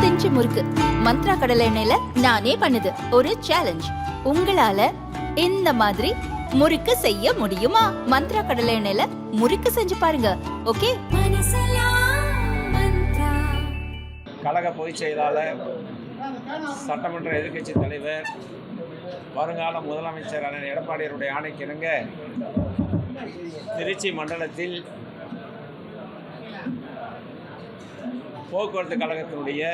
இருபத்தஞ்சு முறுக்கு. மந்த்ரா கடலை எண்ணெயில நானே பண்ணுது. ஒரு சேலஞ்ச் உங்களால இந்த மாதிரி முறுக்கு செய்ய முடியுமா? மந்த்ரா கடலை எண்ணெயில முறுக்கு செஞ்சு பாருங்க. ஓகே? கழக பொதுச் செயலாளர் சட்டமன்ற எதிர்க்கட்சி தலைவர் வருங்கால முதலமைச்சர் அண்ணன் எடப்பாடியாருடைய ஆணைக்கிணங்க திருச்சி மண்டலத்தில் போக்குவரத்து கழகத்தினுடைய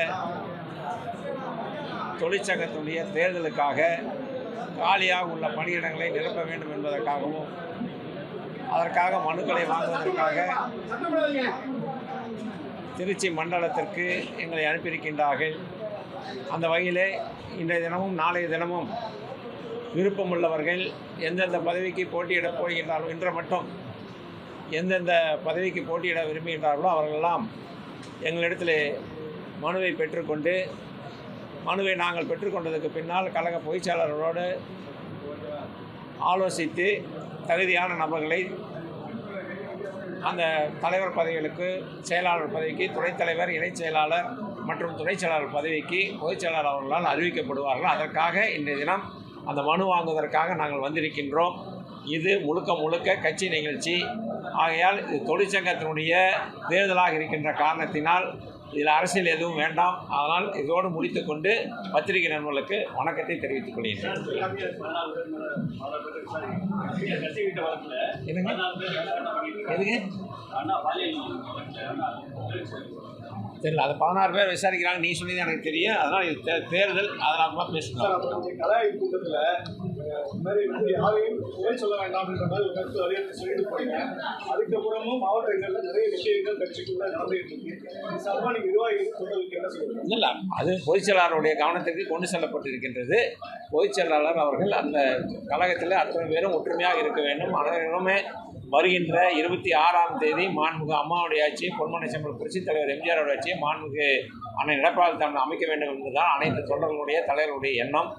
தொழிற்சங்கத்தினுடைய தேர்தலுக்காக காலியாக உள்ள பணியிடங்களை நிரப்ப வேண்டும் என்பதற்காகவும் அதற்காக மனுக்களை வாங்குவதற்காக திருச்சி மண்டலத்திற்கு எங்களை அனுப்பியிருக்கின்றார்கள். அந்த வகையிலே இன்றைய தினமும் நாளைய தினமும் விருப்பமுள்ளவர்கள் எந்தெந்த பதவிக்கு போட்டியிடப் போகின்றார்கள் இன்று மட்டும் எந்தெந்த பதவிக்கு போட்டியிட விரும்புகின்றார்களோ அவர்களெல்லாம் எங்களிடத்தில் மனுவை பெற்றுக்கொண்டு மனுவை நாங்கள் பெற்றுக்கொண்டதுக்கு பின்னால் கழக பொய்ச்சாளர்களோடு ஆலோசித்து தகுதியான நபர்களை அந்த தலைவர் பதவிகளுக்கு செயலாளர் பதவிக்கு துணைத் தலைவர் இணைச் செயலாளர் மற்றும் துணைச் செயலாளர் பதவிக்கு பொதுச் செயலாளர் அவர்களால் அறிவிக்கப்படுவார்கள். அதற்காக இன்றைய தினம் அந்த மனு வாங்குவதற்காக நாங்கள் வந்திருக்கின்றோம். இது முழுக்க முழுக்க கட்சி நிகழ்ச்சி. ஆகையால் இது தொழிற்சங்கத்தினுடைய தேர்தலாக இருக்கின்ற காரணத்தினால் இதில் அரசியல் எதுவும் வேண்டாம். அதனால் இதோடு முடித்துக்கொண்டு பத்திரிகை நண்பர்களுக்கு வணக்கத்தை தெரிவித்துக் கொள்கிறேன் எதுங்க தெரியல அது பதினாறு பேர் விசாரிக்கிறாங்க. நீ சொன்னது எனக்கு தெரியும். அதனால் இது தே- தேர்தல் அதனால் பேசணும் கலாய்ப்பு கூட்டத்தில் இந்த மாதிரி வந்து யாரையும் குறை சொல்ல வேண்டாம் அப்படின்ற மாதிரி ஒரு கருத்து வலியுறுத்தி சொல்லிட்டு போறீங்க அதுக்கப்புறமும் மாவட்டங்கள்ல நிறைய விஷயங்கள் கட்சிக்குள்ள நடந்துகிட்டு இருக்கு. இது சார்பாக நீங்க நிர்வாகிகள் சொல்றதுக்கு என்ன சொல்லுங்க இல்லை அது பொதுச் செயலாளருடைய கவனத்திற்கு கொண்டு செல்லப்பட்டிருக்கின்றது. பொதுச் செயலாளர் அவர்கள் அந்த கழகத்தில் அத்தனை பேரும் ஒற்றுமையாக இருக்க வேண்டும். அனைவருமே வருகின்ற இருபத்தி ஆறாம் தேதி மாண்புகு அம்மாவுடைய ஆட்சி பொன்மனை செம்மல் புரட்சித் தலைவர் எம்ஜிஆரோட ஆட்சி மாண்புகு அண்ணன் எடப்பாடி தமிழ் அமைக்க வேண்டும் என்பதுதான் அனைத்து தொண்டர்களுடைய தலைவருடைய எண்ணம்.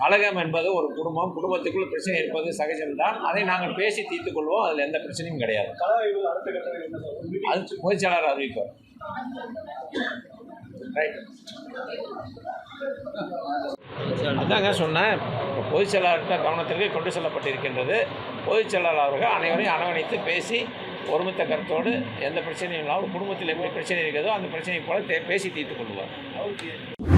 கழகம் என்பது ஒரு குடும்பம் குடும்பத்துக்குள் பிரச்சனை இருப்பது சகஜம்தான். அதை நாங்கள் பேசி தீர்த்து கொள்வோம். அதில் எந்த பிரச்சனையும் கிடையாது. அது பொதுச்செயலாளர் அறிவிப்பார். ரைட் அதாங்க சொன்னேன். பொதுச் செயலாளர்கிட்ட கவனத்திற்கு கொண்டு செல்லப்பட்டிருக்கின்றது. பொதுச் செயலாளர் அவர்கள் அனைவரையும் அரவணைத்து பேசி ஒருமித்த கருத்தோடு எந்த பிரச்சனையும் இல்லாமல் குடும்பத்தில் எப்படி பிரச்சனை இருக்கிறதோ அந்த பிரச்சனையை போல தே- பேசி தீர்த்துக் கொள்வார்.